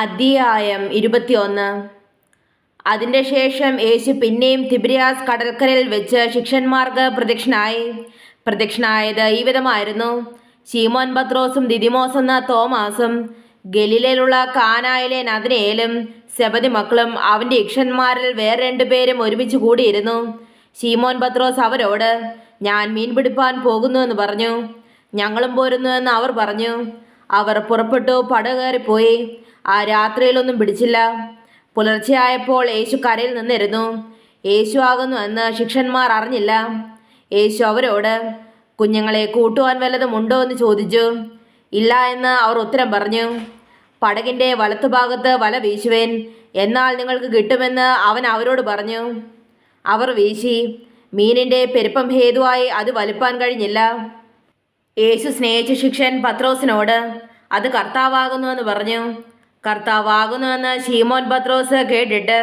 അധ്യായം ഇരുപത്തിയൊന്ന്. അതിന്റെ ശേഷം യേശു പിന്നെയും തിബിരിയാസ് കടൽക്കരയിൽ വെച്ച് ശിക്ഷന്മാർക്ക് പ്രത്യക്ഷനായി. പ്രത്യക്ഷനായത് ഈ വിധമായിരുന്നു. ശീമോൻ പത്രോസും ദിദിമോസ് എന്ന തോമാസും ഗലീലയിലുള്ള കാനായിലെ നദിനേലും സെബതി മക്കളും അവന്റെ ഇക്ഷന്മാരിൽ വേറെ രണ്ടുപേരും ഒരുമിച്ച് കൂടിയിരുന്നു. ശീമോൻ പത്രോസ് അവരോട് ഞാൻ മീൻ പോകുന്നുവെന്ന് പറഞ്ഞു. ഞങ്ങളും പോരുന്നുവെന്ന് അവർ പറഞ്ഞു. അവർ പുറപ്പെട്ടു പടകേറിപ്പോയി. ആ രാത്രിയിലൊന്നും പിടിച്ചില്ല. പുലർച്ചെയായപ്പോൾ യേശു കരയിൽ നിന്നിരുന്നു. യേശു ആകുന്നു എന്ന് ശിക്ഷന്മാർ അറിഞ്ഞില്ല. യേശു അവരോട് കുഞ്ഞുങ്ങളെ കൂട്ടുവാൻ വല്ലതും ഉണ്ടോ? എന്ന് ചോദിച്ചു. ഇല്ല എന്ന് അവർ ഉത്തരം പറഞ്ഞു. പടകിന്റെ വലത്തുഭാഗത്ത് വല വീശുവേൻ എന്നാൽ നിങ്ങൾക്ക് കിട്ടുമെന്ന് അവൻ അവരോട് പറഞ്ഞു. അവർ വീശി. മീനിന്റെ പെരുപ്പം ഹേതുവായി അത് വലുപ്പാൻ കഴിഞ്ഞില്ല. യേശു സ്നേഹിച്ച ശിക്ഷൻ പത്രോസിനോട് അത് കർത്താവാകുന്നുവെന്ന് പറഞ്ഞു. കർത്താവാകുന്നുവെന്ന് ഷീമോൻ പത്രോസ് കേട്ടിട്ട്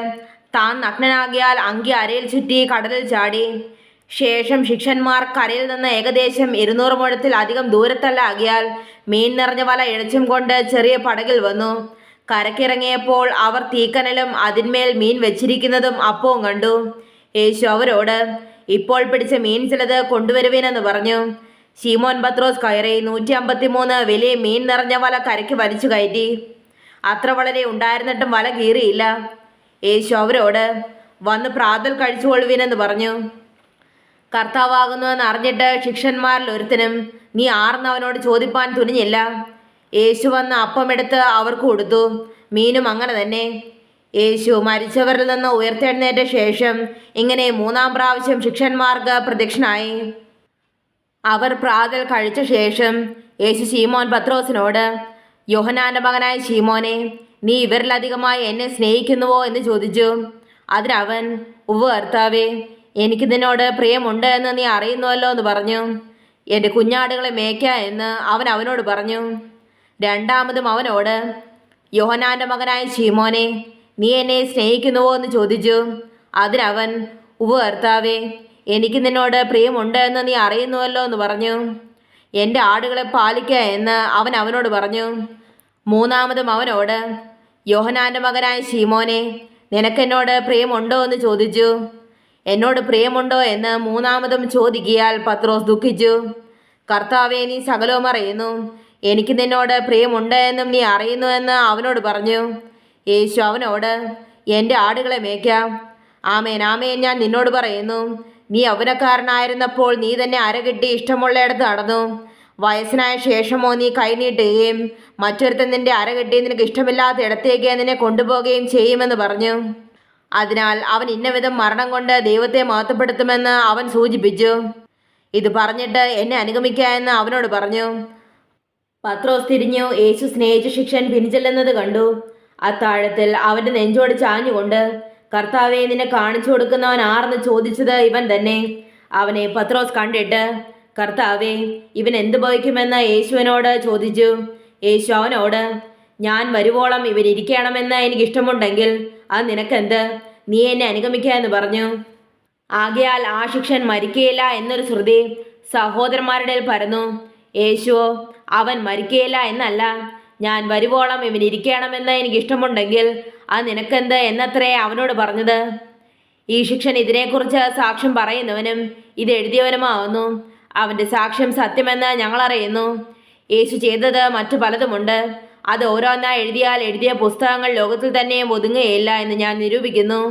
താൻ നഗ്നനാകിയാൽ അങ്കി അരയിൽ ചുറ്റി കടലിൽ ചാടി. ശേഷം ശിക്ഷന്മാർ കരയിൽ നിന്ന് ഏകദേശം ഇരുന്നൂറ് മുഴത്തിൽ അധികം ദൂരത്തല്ല ആകിയാൽ മീൻ നിറഞ്ഞ വല ഇഴച്ചും കൊണ്ട് ചെറിയ പടകിൽ വന്നു. കരക്കിറങ്ങിയപ്പോൾ അവർ തീക്കനലും അതിന്മേൽ മീൻ വെച്ചിരിക്കുന്നതും അപ്പവും കണ്ടു. യേശു അവരോട് ഇപ്പോൾ പിടിച്ച മീൻ ചിലത് കൊണ്ടുവരുവേനെന്ന് പറഞ്ഞു. ശീമോൻ പത്രോസ് കയറി നൂറ്റി അമ്പത്തി മൂന്ന് വലിയ മീൻ നിറഞ്ഞ വല കരയ്ക്ക് വലിച്ചു കയറ്റി. അത്ര വളരെ ഉണ്ടായിരുന്നിട്ടും വല കീറിയില്ല. യേശു അവരോട് വന്ന് പ്രാതൽ കഴിച്ചുകൊള്ളുവിനെന്ന് പറഞ്ഞു. കർത്താവാകുന്നുവെന്ന് അറിഞ്ഞിട്ട് ശിക്ഷന്മാരിൽ ഒരുത്തനും നീ ആർന്നവനോട് ചോദിപ്പാൻ തുനിഞ്ഞില്ല. യേശു വന്ന് അപ്പമെടുത്ത് അവർക്ക് കൊടുത്തു. മീനും അങ്ങനെ തന്നെ. യേശു മരിച്ചവരിൽ നിന്ന് ഉയർത്തെഴുന്നേറ്റ ശേഷം ഇങ്ങനെ മൂന്നാം പ്രാവശ്യം ശിക്ഷന്മാർക്ക് പ്രത്യക്ഷനായി. അവർ പ്രാതൽ കഴിച്ച ശേഷം യേശു ശീമോൻ പത്രോസിനോട് യോഹനാന്റെ മകനായ ഷീമോനെ നീ ഇവരിലധികമായി എന്നെ സ്നേഹിക്കുന്നുവോ? എന്ന് ചോദിച്ചു. അതിനവൻ ഉവ്വ് കർത്താവേ എനിക്ക് നിന്നോട് പ്രിയമുണ്ട് എന്ന് നീ അറിയുന്നുവല്ലോ എന്ന് പറഞ്ഞു. എന്റെ കുഞ്ഞാടുകളെ മേയ്ക്ക എന്ന് അവൻ അവനോട് പറഞ്ഞു. രണ്ടാമതും അവനോട് യോഹനാന്റെ മകനായ ഷീമോനെ നീ എന്നെ സ്നേഹിക്കുന്നുവോ? എന്ന് ചോദിച്ചു. അതിനവൻ ഉവ് കർത്താവേ എനിക്ക് നിന്നോട് പ്രിയമുണ്ട് എന്ന് നീ അറിയുന്നുവല്ലോ എന്ന് പറഞ്ഞു. എന്റെ ആടുകളെ പാലിക്കുക എന്ന് അവൻ അവനോട് പറഞ്ഞു. മൂന്നാമതും അവനോട് യോഹനാന്റെ മകനായ ശീമോനെ നിനക്കെന്നോട് പ്രിയമുണ്ടോ എന്ന് ചോദിച്ചു. എന്നോട് പ്രിയമുണ്ടോ എന്ന് മൂന്നാമതും ചോദിക്കിയാൽ പത്രോസ് ദുഃഖിച്ചു. കർത്താവെ നീ സകലവും അറിയുന്നു. എനിക്ക് നിന്നോട് പ്രിയമുണ്ട് എന്നും നീ അറിയുന്നു എന്ന് അവനോട് പറഞ്ഞു. യേശു അവനോട് എന്റെ ആടുകളെ മേയ്ക്കാം. ആമേൻ ആമേൻ ഞാൻ നിന്നോട് പറയുന്നു. നീ യൗവനക്കാരനായിരുന്നപ്പോൾ നീ തന്നെ അരകിട്ടി ഇഷ്ടമുള്ളയിടത്ത് നടന്നു. വയസ്സിനായ ശേഷമോ നീ കൈനീട്ടുകയും മറ്റൊരുത്തൻ നിന്റെ അരകെട്ടി നിനക്ക് ഇഷ്ടമില്ലാത്ത ഇടത്തേക്ക് നിന്നെ കൊണ്ടുപോകുകയും ചെയ്യുമെന്ന് പറഞ്ഞു. അതിനാൽ അവൻ ഇന്നവിധം മരണം കൊണ്ട് ദൈവത്തെ മഹത്വപ്പെടുത്തുമെന്ന് അവൻ സൂചിപ്പിച്ചു. ഇത് പറഞ്ഞിട്ട് എന്നെ അനുഗമിക്കാമെന്ന് അവനോട് പറഞ്ഞു. പത്രോസ് തിരിഞ്ഞു. യേശു സ്നേഹിച്ച ശിക്ഷൻ പിൻചെല്ലുന്നത് കണ്ടു. അത്താഴത്തിൽ അവന്റെ നെഞ്ചോട് ചാഞ്ഞുകൊണ്ട് കർത്താവെ നിന്നെ കാണിച്ചു കൊടുക്കുന്നവൻ ആർന്ന് ചോദിച്ചത് ഇവൻ തന്നെ. അവനെ പത്രോസ് കണ്ടിട്ട് കർത്താവെ ഇവൻ എന്ത് ഭവിക്കുമെന്ന് യേശുവിനോട് ചോദിച്ചു. യേശു അവനോട് ഞാൻ വരുവോളം ഇവൻ ഇരിക്കണമെന്ന് എനിക്ക് ഇഷ്ടമുണ്ടെങ്കിൽ അത് നിനക്കെന്ത്? നീ എന്നെ അനുഗമിക്കുക എന്ന് പറഞ്ഞു. ആകയാൽ ആ ശിക്ഷൻ മരിക്കുകയില്ല എന്നൊരു ശ്രുതി സഹോദരന്മാരുടെ പരന്നു. യേശുവോ അവൻ മരിക്കുകയില്ല എന്നല്ല. ഞാൻ വരുവോളം ഇവൻ ഇരിക്കണമെന്ന് എനിക്ക് ഇഷ്ടമുണ്ടെങ്കിൽ അത് നിനക്കെന്ത് എന്നത്രേ അവനോട് പറഞ്ഞത്? ഈ ശിക്ഷൻ ഇതിനെക്കുറിച്ച് സാക്ഷ്യം പറയുന്നവനും ഇത് എഴുതിയവനുമാവുന്നു. അവന്റെ സാക്ഷ്യം സത്യമെന്ന് ഞങ്ങളറിയുന്നു. യേശു ചെയ്തത് മറ്റു പലതുമുണ്ട്. അത് ഓരോന്നായി എഴുതിയാൽ എഴുതിയ പുസ്തകങ്ങൾ ലോകത്തിൽ തന്നെയും ഒതുങ്ങുകയില്ല എന്ന് ഞാൻ നിരൂപിക്കുന്നു.